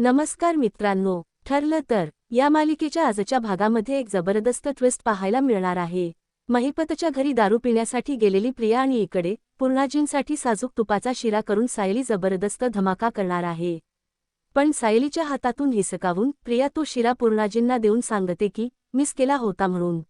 नमस्कार मित्रांनो ठरलं तर या मालिकेच्या आजच्या भागामध्ये एक जबरदस्त ट्विस्ट पाहायला मिळणार आहे. महिपतच्या घरी दारू पिण्यासाठी गेलेली प्रिया आणि इकडे पूर्णाजींसाठी साजूक तुपाचा शिरा करून सायली जबरदस्त धमाका करणार आहे. पण सायलीच्या हातातून हिसकावून प्रिया तो शिरा पूर्णाजींना देऊन सांगते की मिस केला होता म्हणून.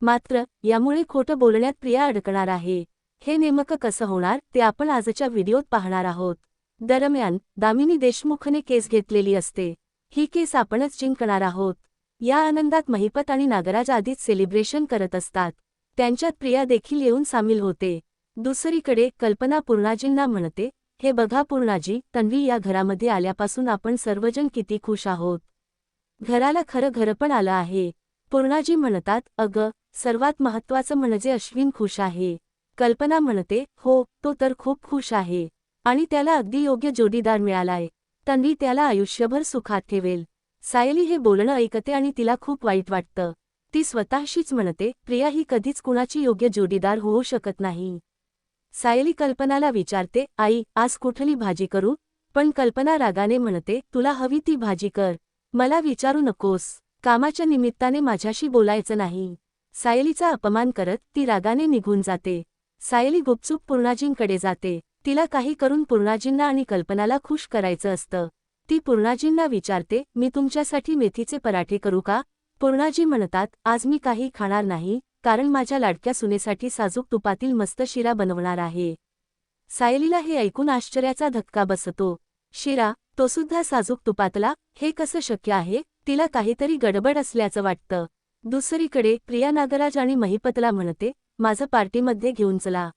मात्र यामुळे खोटं बोलण्यात प्रिया अडकणार आहे. हे नेमकं कसं होणार ते आपण आजच्या व्हिडिओत पाहणार आहोत. दरम्यान दामिनी देशमुखने केस घेतलेली असते. ही केस आपणच जिंकणार आहोत. या आनंदात महिपत आणि नागराज आधीच सेलिब्रेशन करत असतात. त्यांच्यात प्रिया देखील येऊन सामील होते. दुसरीकडे कल्पना पूर्णाजींना म्हणते हे बघा पूर्णाजी तन्वी या घरामध्ये आल्यापासून आपण सर्वजण किती खुश आहोत. घराला खरं घर पण आलं आहे पूर्णाजी म्हणतात अगं सर्वात महत्वाचं म्हणजे अश्विन खुश आहे. कल्पना म्हणते हो तो तर खूप खुश आहे. आणि त्याला अगदी योग्य जोडीदार मिळालाय तन्वी त्याला आयुष्यभर सुखात ठेवेल. सायली हे बोलणं ऐकते आणि तिला खूप वाईट वाटतं. ती स्वतःशीच म्हणते प्रिया ही कधीच कुणाची योग्य जोडीदार होऊ शकत नाही. सायली कल्पनाला विचारते आई आज कुठली भाजी करू? पण कल्पना रागाने म्हणते तुला हवी ती भाजी कर. मला विचारू नकोस. कामाच्या निमित्ताने माझ्याशी बोलायचं नाही. सायलीचा अपमान करत ती रागाने निघून जाते. सायली गुपचूप पूर्णाजींकडे जाते. तिला काही करून पूर्णाजींना आणि कल्पनाला खुश करायचं असतं. ती पूर्णाजींना विचारते मी तुमच्यासाठी मेथीचे पराठे करू का? पूर्णाजी म्हणतात आज मी काही खाणार नाही कारण माझ्या लाडक्या सुनेसाठी साजूक तुपातील मस्त शिरा बनवणार आहे. सायलीला हे ऐकून आश्चर्याचा धक्का बसतो. शिरा तो सुद्धा साजूक तुपातला? हे कसं शक्य आहे? तिला काहीतरी गडबड असल्याचं वाटतं. दुसरीकडे प्रिया नागराज आणि महिपतला म्हणते माझं पार्टीमध्ये घेऊन चला.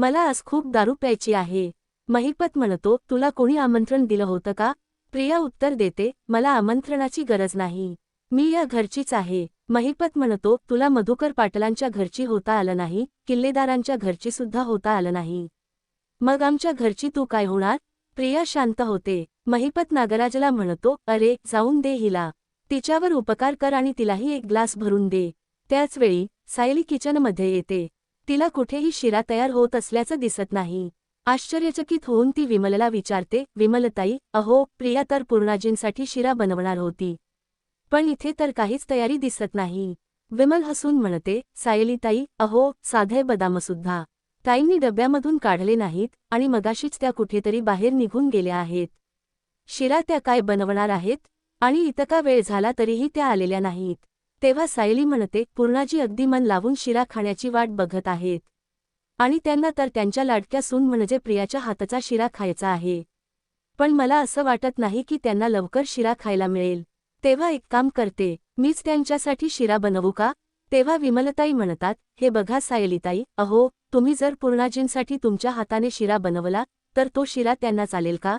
मला आज खूप दारू प्यायची आहे. महिपत म्हणतो तुला कोणी आमंत्रण दिलं होतं का? प्रिया उत्तर देते मला आमंत्रणाची गरज नाही. मी या घरचीच आहे. महिपत म्हणतो तुला मधुकर पाटलांच्या घरची होता आलं नाही किल्लेदारांच्या घरची सुद्धा होता आलं नाही. मग आमच्या घरची तू काय होणार? प्रिया शांत होते. महिपत नागराजला म्हणतो अरे जाऊन दे हिला. तिच्यावर उपकार कर आणि तिलाही एक ग्लास भरून दे. त्याचवेळी सायली किचनमध्ये येते. तिला कुठेही शिरा तयार होत असल्याचं दिसत नाही. आश्चर्यचकित होऊन ती विमलला विचारते विमलताई अहो प्रिया तर पूर्णाजींसाठी शिरा बनवणार होती. पण इथे तर काहीच तयारी दिसत नाही. विमल हसून म्हणते सायलीताई अहो साधे बदामसुद्धा. ताईंनी डब्यामधून काढले नाहीत आणि मगाशीच त्या कुठेतरी बाहेर निघून गेल्या आहेत. शिरा त्या काय बनवणार आहेत? आणि इतका वेळ झाला तरीही त्या आलेल्या नाहीत. तेव्हा सायली म्हणते पूर्णाजी अगदी मन लावून शिरा खाण्याची वाट बघत आहेत. आणि त्यांना तर त्यांच्या लाडक्या सून म्हणजे प्रियाच्या हाताचा शिरा खायचा आहे. पण मला असं वाटत नाही की त्यांना लवकर शिरा खायला मिळेल. तेव्हा एक काम करते मीच त्यांच्यासाठी शिरा बनवू का? तेव्हा विमलताई म्हणतात हे बघा सायलीताई अहो तुम्ही जर पूर्णाजींसाठी तुमच्या हाताने शिरा बनवला तर तो शिरा त्यांना चालेल का?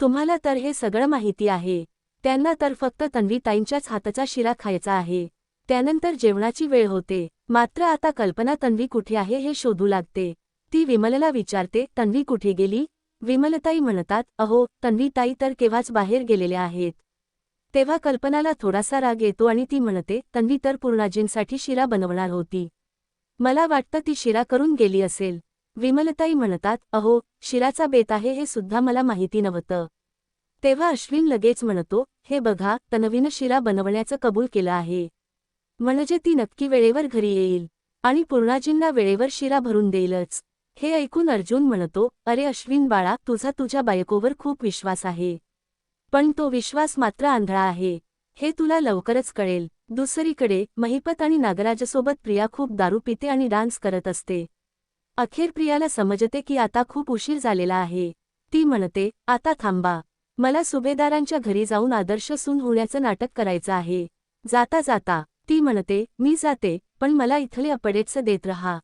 तुम्हाला तर हे सगळं माहिती आहे. त्यांना तर फक्त तन्वीताईंच्याच हाताचा शिरा खायचा आहे. त्यानंतर जेवणाची वेळ होते. मात्र आता कल्पना तन्वी कुठे आहे हे शोधू लागते. ती विमलला विचारते तन्वी कुठे गेली? विमलताई म्हणतात अहो तन्वीताई तर केव्हाच बाहेर गेलेल्या आहेत. तेव्हा कल्पनाला थोडासा राग येतो आणि ती म्हणते तन्वी तर पूर्णाजींसाठी शिरा बनवणार होती. मला वाटतं ती शिरा करून गेली असेल. विमलताई म्हणतात अहो शिराचा बेत आहे हे सुद्धा मला माहिती नव्हतं. तेव्हा अश्विन लगेच म्हणतो हे बघा तनवीनं शिरा बनवण्याचं कबूल केलं आहे. म्हणजे ती नक्की वेळेवर घरी येईल. आणि पूर्णाजींना वेळेवर शिरा भरून देईलच. हे ऐकून अर्जुन म्हणतो अरे अश्विन बाळा तुझा तुझ्या बायकोवर खूप विश्वास आहे. पण तो विश्वास मात्र आंधळा आहे. हे तुला लवकरच कळेल. दुसरीकडे महिपत आणि नागराजसोबत प्रिया खूप दारू पिते आणि डान्स करत असते. अखेर प्रियाला समजते की आता खूप उशीर झालेला आहे. ती म्हणते आता थांबा. मला सुभेदारांच्या घरी जाऊन आदर्श सून होण्याचं नाटक करायचं आहे. जाता जाता ती म्हणते मी जाते पण मला इथले अपडेट्स देत रहा.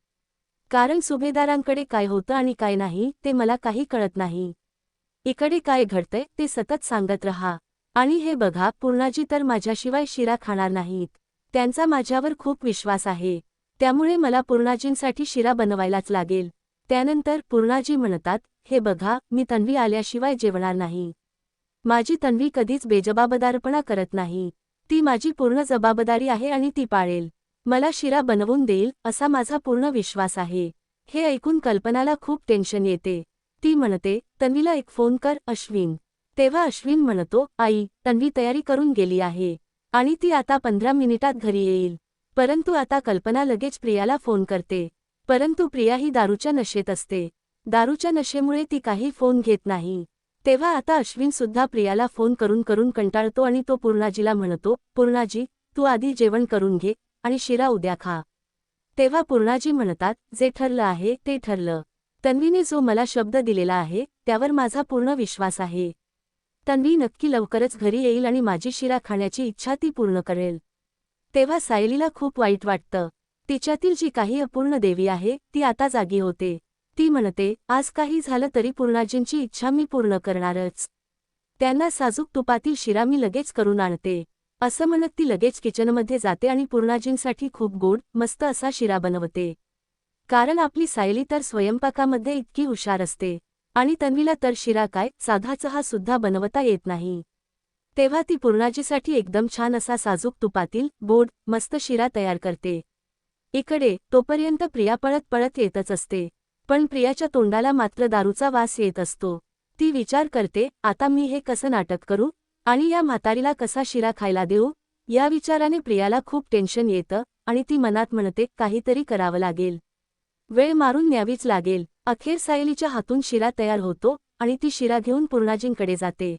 कारण सुभेदारांकडे काय होतं आणि काय नाही ते मला काही कळत नाही. इकडे काय घडतंय ते सतत सांगत रहा. आणि हे बघा पूर्णाजी तर माझ्याशिवाय शिरा खाणार नाहीत. त्यांचा माझ्यावर खूप विश्वास आहे. त्यामुळे मला पूर्णाजींसाठी शिरा बनवायलाच लागेल. त्यानंतर पूर्णाजी म्हणतात हे बघा मी तन्वी आल्याशिवाय जेवणार नाही. माझी तन्वी कधीच बेजबाबदारपणा करत नाही. ती माझी पूर्ण जबाबदारी आहे आणि ती पाळेल. मला शिरा बनवून देईल असा माझा पूर्ण विश्वास आहे. हे ऐकून कल्पनाला खूप टेन्शन येते. ती म्हणते तन्वीला एक फोन कर अश्विन. तेव्हा अश्विन म्हणतो आई तन्वी तयारी करून गेली आहे. आणि ती आता पंधरा मिनिटात घरी येईल. परंतु आता कल्पना लगेच प्रियाला फोन करते. परंतु प्रिया ही दारूच्या नशेत असते. दारूच्या नशेमुळे ती काही फोन घेत नाही. तेव्हा आता अश्विन सुद्धा प्रियाला फोन करून करून कंटाळतो आणि तो पूर्णाजीला म्हणतो पूर्णाजी तू आधी जेवण करून घे आणि शिरा उद्या खा. तेव्हा पूर्णाजी म्हणतात जे ठरलं आहे ते ठरलं. तन्वीने जो मला शब्द दिलेला आहे त्यावर माझा पूर्ण विश्वास आहे. तन्वी नक्की लवकरच घरी येईल आणि माझी शिरा खाण्याची इच्छा ती पूर्ण करेल. तेव्हा सायलीला खूप वाईट वाटतं. तिच्यातील जी काही अपूर्ण देवी आहे ती आता जागी होते. ती म्हणते आज काही झालं तरी पूर्णाजींची इच्छा मी पूर्ण करणारच. त्यांना साजूक तुपातील शिरा मी लगेच करून आणते. असं म्हणत ती लगेच किचनमध्ये जाते आणि पूर्णाजींसाठी खूप गोड मस्त असा शिरा बनवते. कारण आपली सायली तर स्वयंपाकामध्ये इतकी हुशार असते. आणि तन्वीला तर शिरा काय साधा चहा सुद्धा बनवता येत नाही. तेव्हा ती पूर्णाजीसाठी एकदम छान असा साजूक तुपातील गोड मस्त शिरा तयार करते. इकडे तोपर्यंत प्रिया पळत पळत येतच असते. पण प्रियाच्या तोंडाला मात्र दारूचा वास येत असतो. ती विचार करते आता मी हे कसं नाटक करू? आणि या म्हातारीला कसा शिरा खायला देऊ? या विचाराने प्रियाला खूप टेन्शन येतं आणि ती मनात म्हणते काहीतरी करावं लागेल. वेळ मारून न्यावीच लागेल. अखेर सायलीच्या हातून शिरा तयार होतो आणि ती शिरा घेऊन पूर्णाजींकडे जाते.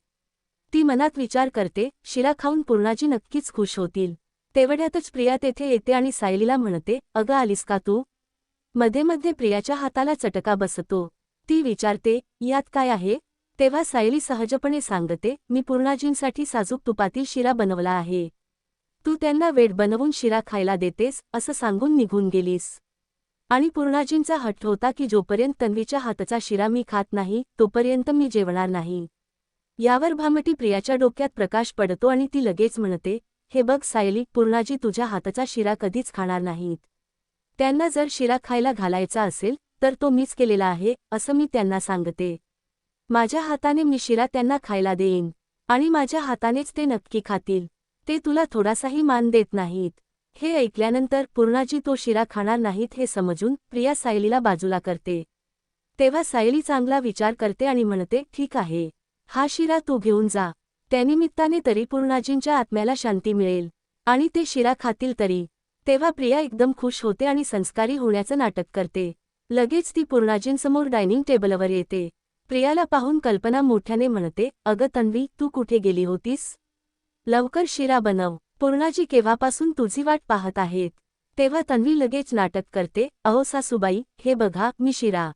ती मनात विचार करते शिरा खाऊन पूर्णाजी नक्कीच खुश होतील. तेवढ्यातच प्रिया तेथे येते आणि सायलीला म्हणते अगं आलीस का तू? मध्ये मध्ये प्रियाच्या हाताला चटका बसतो. ती विचारते यात काय आहे? तेव्हा सायली सहजपणे सांगते मी पूर्णाजींसाठी साजूक तुपातील शिरा बनवला आहे. तू त्यांना वेट बनवून शिरा खायला देतेस असं सांगून निघून गेलीस. आणि पूर्णाजींचा हट्ट होता की जोपर्यंत तन्वीच्या हातचा शिरा मी खात नाही तोपर्यंत मी जेवणार नाही. यावर भामटी प्रियाच्या डोक्यात प्रकाश पडतो आणि ती लगेच म्हणते हे बघ सायली पूर्णाजी तुझ्या हाताचा शिरा कधीच खाणार नाहीत. त्यांना जर शिरा खायला घालायचा असेल तर तो मीच केलेला आहे असं मी त्यांना सांगते. माझ्या हाताने मी शिरा त्यांना खायला देईन. आणि माझ्या हातानेच ते नक्की खातील. ते तुला थोडासाही मान देत नाहीत. हे ऐकल्यानंतर पूर्णाजी तो शिरा खाणार नाहीत हे समजून प्रिया सायलीला बाजूला करते. तेव्हा सायली चांगला विचार करते आणि म्हणते ठीक आहे. हा शिरा तू घेऊन जा. त्यानिमित्ताने तरी पूर्णाजींच्या आत्म्याला शांती मिळेल. आणि ते शिरा खातील तरी. तेव्हा प्रिया एकदम खुश होते आणि संस्कारी होण्याचं नाटक करते. लगेच ती पूर्णाजींसमोर डायनिंग टेबलवर येते. प्रियाला पाहून कल्पना मोठ्याने म्हणते अगं तन्वी तू कुठे गेली होतीस? लवकर शिरा बनव. पूर्णाजी केव्हापासून तुझी वाट पाहत आहेत? तेव्हा तन्वी लगेच नाटक करते अहो सासूबाई हे बघा मी शिरा.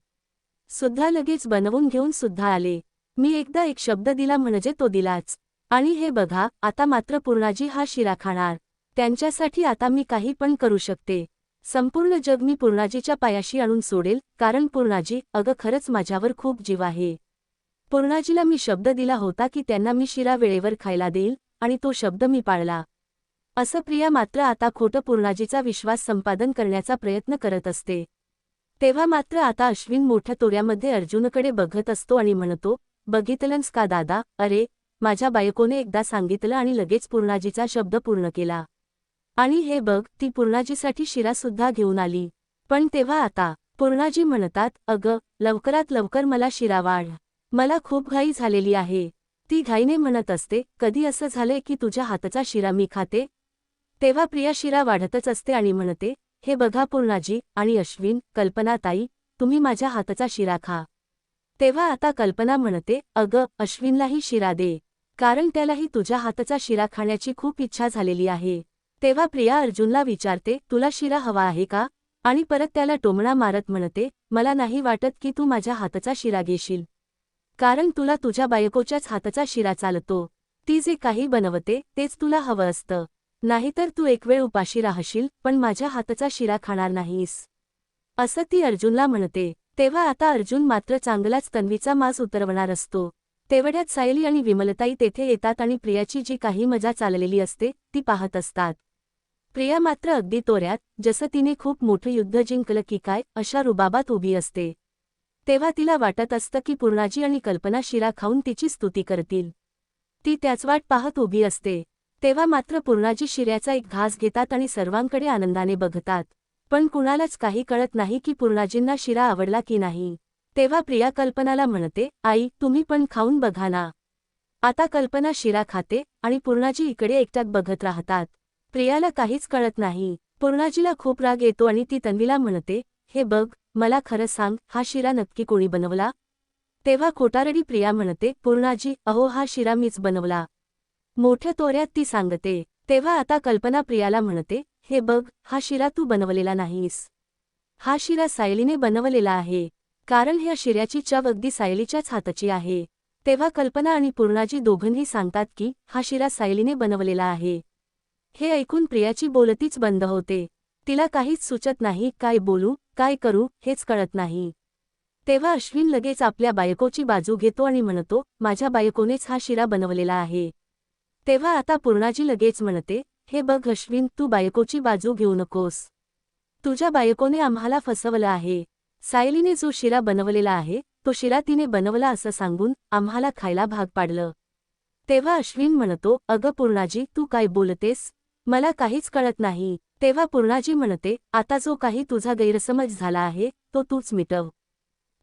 सुद्धा लगेच बनवून घेऊन सुद्धा आले. मी एकदा एक शब्द दिला म्हणजे तो दिलाच. आणि हे बघा आता मात्र पूर्णाजी हा शिरा खाणार. त्यांच्यासाठी आता मी काही पण करू शकते. संपूर्ण जग मी पूर्णाजीच्या पायाशी आणून सोडेल कारण पूर्णाजी अगं खरंच माझ्यावर खूप जीव आहे. पूर्णाजीला मी शब्द दिला होता की त्यांना मी शिरा वेळेवर खायला देईल आणि तो शब्द मी पाळला. असं प्रिया मात्र आता खोटं पूर्णाजीचा विश्वास संपादन करण्याचा प्रयत्न करत असते. तेव्हा मात्र आता अश्विन मोठ्या तोऱ्यामध्ये अर्जुनकडे बघत असतो आणि म्हणतो बघितलंस का दादा? अरे माझ्या बायकोने एकदा सांगितलं आणि लगेच पूर्णाजीचा शब्द पूर्ण केला. आणि हे बघ ती पूर्णाजीसाठी शिरासुद्धा घेऊन आली. पण तेव्हा आता पूर्णाजी म्हणतात अगं लवकरात लवकर मला शिरा वाढ. मला खूप घाई झालेली आहे. ती घाईने म्हणत असते कधी असं झालंय की तुझ्या हातचा शिरा मी खाते? तेव्हा प्रिया शिरा वाढतच असते आणि म्हणते हे बघा पूर्णाजी आणि अश्विन कल्पनाताई तुम्ही माझ्या हातचा शिरा खा. तेव्हा आता कल्पना म्हणते अगं अश्विनलाही शिरा दे. कारण त्यालाही तुझ्या हातचा शिरा खाण्याची खूप इच्छा झालेली आहे. तेव्हा प्रिया अर्जुनला विचारते तुला शिरा हवा आहे का आणि परत त्याला टोमणा मारत म्हणते मला नाही वाटत की तू माझ्या हातचा शिरा घेशील. कारण तुला तुझ्या बायकोच्याच हातचा शिरा चालतो. ती जे काही बनवते तेच तुला हवं असतं. नाहीतर तू एक वेळ उपाशी राहशील पण माझ्या हातचा शिरा खाणार नाहीस असं ती अर्जुनला म्हणते. तेव्हा आता अर्जुन मात्र चांगलाच तन्वीचा मास उतरवणार असतो. तेवढ्यात सायली आणि विमलताई तेथे येतात आणि प्रियाची जी काही मजा चाललेली असते ती पाहत असतात. प्रिया मात्र अगदी तोऱ्यात जसं तिने खूप मोठं युद्ध जिंकलं की काय अशा रुबाबात उभी असते. तेव्हा तिला वाटत असतं की पूर्णाजी आणि कल्पना शिरा खाऊन तिची स्तुती करतील. ती त्याच वाट पाहत उभी असते. तेव्हा मात्र पूर्णाजी शिऱ्याचा एक घास घेतात आणि सर्वांकडे आनंदाने बघतात. पण कुणालाच काही कळत नाही की पूर्णाजींना शिरा आवडला की नाही. तेव्हा प्रिया कल्पनाला म्हणते आई तुम्ही पण खाऊन बघा ना. आता कल्पना शिरा खाते आणि पूर्णाजी इकडे एकट्यात बघत राहतात. प्रियाला काहीच कळत नाही. पूर्णाजीला खूप राग येतो आणि ती तन्वीला म्हणते हे बघ मला खरं सांग हा शिरा नक्की कोणी बनवला? तेव्हा खोटारडी प्रिया म्हणते पूर्णाजी अहो हा शिरा मीच बनवला. मोठ्या तोऱ्यात ती सांगते. तेव्हा आता कल्पना प्रियाला म्हणते हे बघ हा शिरा तू बनवलेला नाहीस. हा शिरा सायलीने बनवलेला आहे. कारण ह्या शिऱ्याची चव अगदी सायलीच्याच हाताची आहे. तेव्हा कल्पना आणि पूर्णाजी दोघंही सांगतात की हा शिरा सायलीने बनवलेला आहे. हे ऐकून प्रियाची बोलतीच बंद होते. तिला काहीच सुचत नाही काय बोलू काय करू हेच कळत नाही. तेव्हा अश्विन लगेच आपल्या बायकोची बाजू घेतो आणि म्हणतो माझ्या बायकोनेच हा शिरा बनवलेला आहे. तेव्हा आता पूर्णाजी लगेच म्हणते हे बघ अश्विन तू बायकोची बाजू घेऊ नकोस. तुझ्या बायकोने आम्हाला फसवलं आहे. सायलीने जो शिरा बनवलेला आहे तो शिरा तिने बनवला असं सांगून आम्हाला खायला भाग पाडलं. तेव्हा अश्विन म्हणतो अगं पूर्णाजी तू काय बोलतेस? मला काहीच कळत नाही. तेव्हा पूर्णाजी म्हणते आता जो काही तुझा गैरसमज झाला आहे तो तूच मिटव.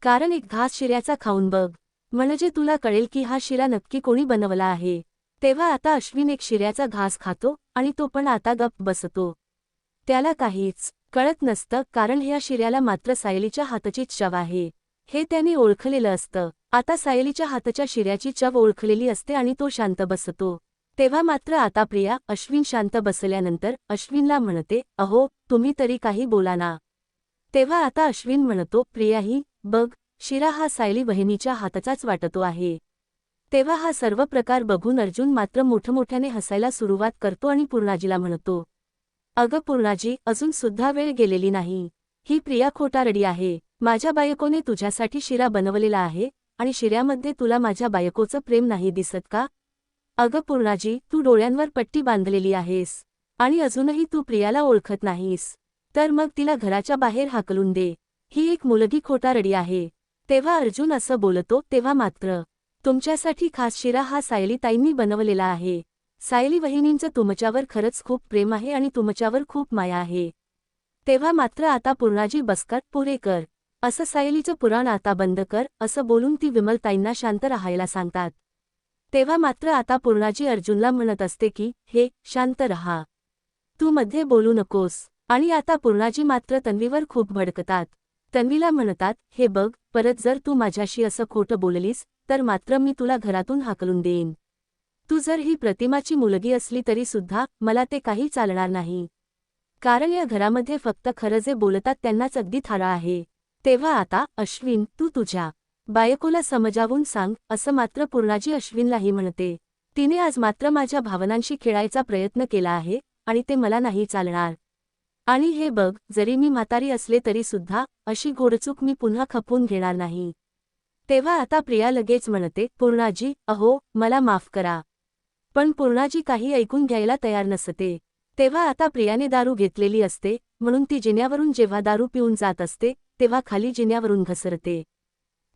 कारण एक घास शिऱ्याचा खाऊन बघ. म्हणजे तुला कळेल की हा शिरा नक्की कोणी बनवला आहे. तेव्हा आता अश्विन एक शिऱ्याचा घास खातो आणि तो पण आता गप्प बसतो. त्याला काहीच कळत नसतं कारण ह्या शिऱ्याला मात्र सायलीच्या हातचीच चव आहे. हे त्याने ओळखलेलं असतं. आता सायलीच्या हातच्या शिऱ्याची चव ओळखलेली असते आणि तो शांत बसतो. तेव्हा मात्र आता प्रिया अश्विन शांत बसल्यानंतर अश्विनला म्हणते अहो तुम्ही तरी काही बोला ना. तेव्हा आता अश्विन म्हणतो प्रियाही बघ शिरा हा सायली बहिणीच्या हाताचाच वाटतो आहे. तेव्हा हा सर्व प्रकार बघून अर्जुन मात्र मोठमोठ्याने हसायला सुरुवात करतो आणि पूर्णाजीला म्हणतो अगं पूर्णाजी अजून सुद्धा वेळ गेलेली नाही. ही प्रिया खोटारडी आहे. माझ्या बायकोने तुझ्यासाठी शिरा बनवलेला आहे आणि शिऱ्यामध्ये तुला माझ्या बायकोचं प्रेम नाही दिसत का? अगं पूर्णाजी तू डोळ्यांवर पट्टी बांधलेली आहेस आणि अजूनही तू प्रियाला ओळखत नाहीस. तर मग तिला घराच्या बाहेर हाकलून दे. ही एक मुलगी खोटारडी आहे. तेव्हा अर्जुन असं बोलतो तेव्हा मात्र. तुमच्यासाठी खास शिरा हा सायलीताईंनी बनवलेला आहे. सायली वहिनींचं तुमच्यावर खरंच खूप प्रेम आहे आणि तुमच्यावर खूप माया आहे. तेव्हा मात्र आता पूर्णाजी बसकट पुरे कर. असं सायलीचं पुराण आता बंद कर असं बोलून ती विमलताईंना शांत राहायला सांगतात. तेव्हा मात्र आता पूर्णाजी अर्जुनला म्हणत असते की हे शांत रहा. तू मध्ये बोलू नकोस. आणि आता पूर्णाजी मात्र तन्वीवर खूप भडकतात. तन्वीला म्हणतात हे बघ परत जर तू माझ्याशी असं खोटं बोललीस तर मात्र मी तुला घरातून हाकलून देईन. तू जर ही प्रतिमाची मुलगी असली तरी सुद्धा मला ते काही चालणार नाही. कारण या घरामध्ये फक्त खरं जे बोलतात त्यांनाच अगदी थारा आहे. तेव्हा आता अश्विन तू तुझ्या बायकोला समजावून सांग असं मात्र पूर्णाजी अश्विनलाही म्हणते. तिने आज मात्र माझ्या भावनांशी खेळायचा प्रयत्न केला आहे आणि ते मला नाही चालणार. आणि हे बघ जरी मी म्हातारी असले तरी सुद्धा अशी घोडचूक मी पुन्हा खपवून घेणार नाही. तेव्हा आता प्रिया लगेच म्हणते पूर्णाजी अहो मला माफ करा. पण पूर्णाजी काही ऐकून घ्यायला तयार नसते. तेव्हा आता प्रियाने दारू घेतलेली असते म्हणून ती जिन्यावरून जेव्हा दारू पिऊन जात असते तेव्हा खाली जिन्यावरून घसरते.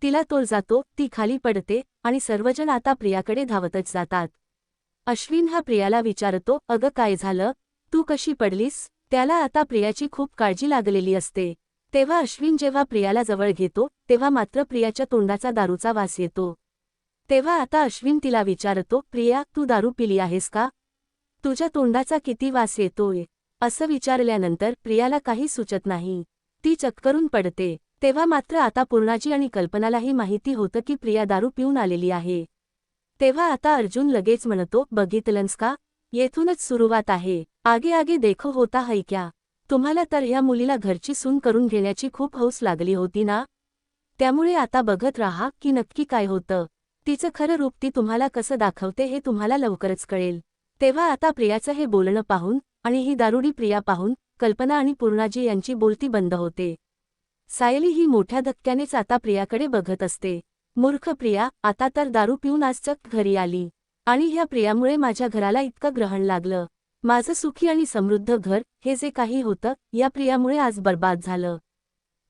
तिला तोल जातो ती खाली पडते आणि सर्वजण आता प्रियाकडे धावतच जातात. अश्विन हा प्रियाला विचारतो अगं काय झालं? तू कशी पडलीस? त्याला आता प्रियाची खूप काळजी लागलेली असते. तेव्हा अश्विन जेव्हा प्रियाला जवळ घेतो तेव्हा मात्र प्रियाच्या तोंडाचा दारूचा वास येतो. तेव्हा आता अश्विन तिला विचारतो प्रिया तू दारू पिली आहेस का? तुझ्या तोंडाचा किती वास येतोय? असं विचारल्यानंतर प्रियाला काही सुचत नाही. ती चक्करून पडते. तेव्हा मात्र आता पूर्णाजी आणि कल्पनालाही माहिती होतं की प्रिया दारू पिऊन आलेली आहे. तेव्हा आता अर्जुन लगेच म्हणतो बघितलंस का? येथूनच सुरुवात आहे. आगे आगे देखो होता है क्या? तुम्हाला तर ह्या मुलीला घरची सून करून घेण्याची खूप हौस लागली होती ना? त्यामुळे आता बघत राहा की नक्की काय होतं. तिचं खरं रूप ती तुम्हाला कसं दाखवते हे तुम्हाला लवकरच कळेल. तेव्हा आता प्रियाचं हे बोलणं पाहून आणि ही दारुडी प्रिया पाहून कल्पना आणि पूर्णाजी यांची बोलती बंद होते. सायली ही मोठ्या धक्क्यानेच आता प्रियाकडे बघत असते. मूर्ख प्रिया आता तर दारू पिऊन आज चक घरी आली. आणि ह्या प्रियामुळे माझ्या घराला इतकं ग्रहण लागलं. माझं सुखी आणि समृद्ध घर हे जे काही होतं या प्रियामुळे आज बर्बाद झालं.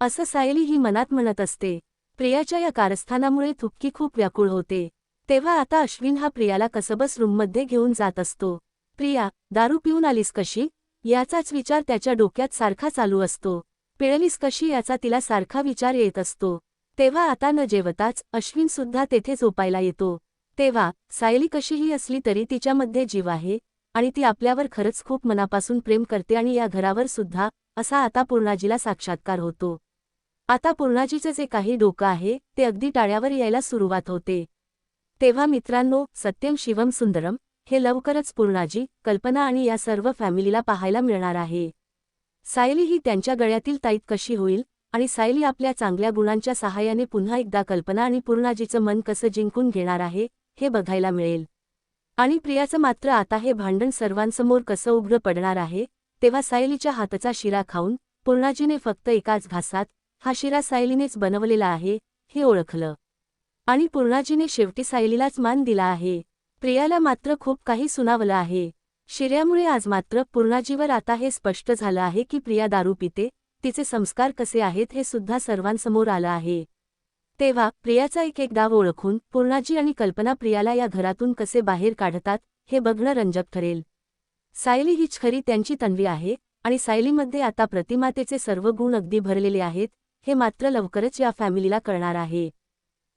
असं सायली ही मनात म्हणत असते. प्रियाच्या या कारस्थानामुळे थुक्की खूप व्याकुळ होते. तेव्हा आता अश्विन हा प्रियाला कसबस रूममध्ये घेऊन जात असतो. प्रिया दारू पिऊन आलीस कशी? याचाच विचार त्याच्या डोक्यात सारखा चालू असतो. पिळलीस कशी याचा तिला सारखा विचार येत असतो. तेव्हा आता न जेवताच अश्विन सुद्धा तेथे झोपायला येतो. तेव्हा सायली कशीही असली तरी तिच्यामध्ये जीव आहे आणि ती आपल्यावर खरंच खूप मनापासून प्रेम करते आणि या घरावर सुद्धा असा आता पूर्णाजीला साक्षात्कार होतो. आता पूर्णाजीचं जे काही डोकं आहे ते अगदी टाळ्यावर यायला सुरुवात होते. तेव्हा मित्रांनो सत्यम शिवम सुंदरम हे लवकरच पूर्णाजी कल्पना आणि या सर्व फॅमिलीला पाहायला मिळणार आहे. सायली ही त्यांच्या गळ्यातील ताईत कशी होईल आणि सायली आपल्या चांगल्या गुणांच्या सहाय्याने पुन्हा एकदा कल्पना आणि पूर्णाजीचं मन कसं जिंकून घेणार आहे हे बघायला मिळेल. आणि प्रियाचं मात्र आता हे भांडण सर्वांसमोर कसं उघड पडणार आहे तेव्हा सायलीच्या हातचा शिरा खाऊन पूर्णाजीने फक्त एकाच घासात हा शिरा सायलीनेच बनवलेला आहे हे ओळखलं. आणि पूर्णाजीने शेवटी सायलीलाच मान दिला आहे. प्रियाला मात्र खूप काही सुनावलं आहे. शिर्यामुळे आज मात्र पूर्णाजीवर आता हे स्पष्ट झालं आहे की प्रिया दारू पिते तिचे संस्कार कसे आहेत हे सुद्धा सर्वांसमोर आलं आहे. तेव्हा प्रियाचा एक एक डाव ओळखून पूर्णाजी आणि कल्पना प्रियाला या घरातून कसे बाहेर काढतात हे बघणं रंजक ठरेल. सायली हीच खरी त्यांची तन्वी आहे आणि सायलीमध्ये आता प्रतिमातेचे सर्व गुण अगदी भरलेले आहेत हे मात्र लवकरच या फॅमिलीला कळणार आहे.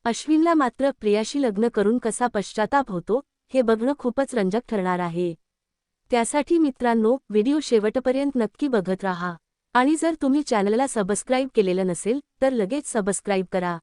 अश्विनला मात्र प्रियाशी लग्न करून कसा पश्चाताप होतो हे बघणं खूपच रंजक ठरणार आहे. त्यासाठी मित्रांनो व्हिडिओ शेवटपर्यंत नक्की बघत राहा. आणि जर तुम्ही चॅनलला सबस्क्राईब केलेलं नसेल तर लगेच सबस्क्राईब करा.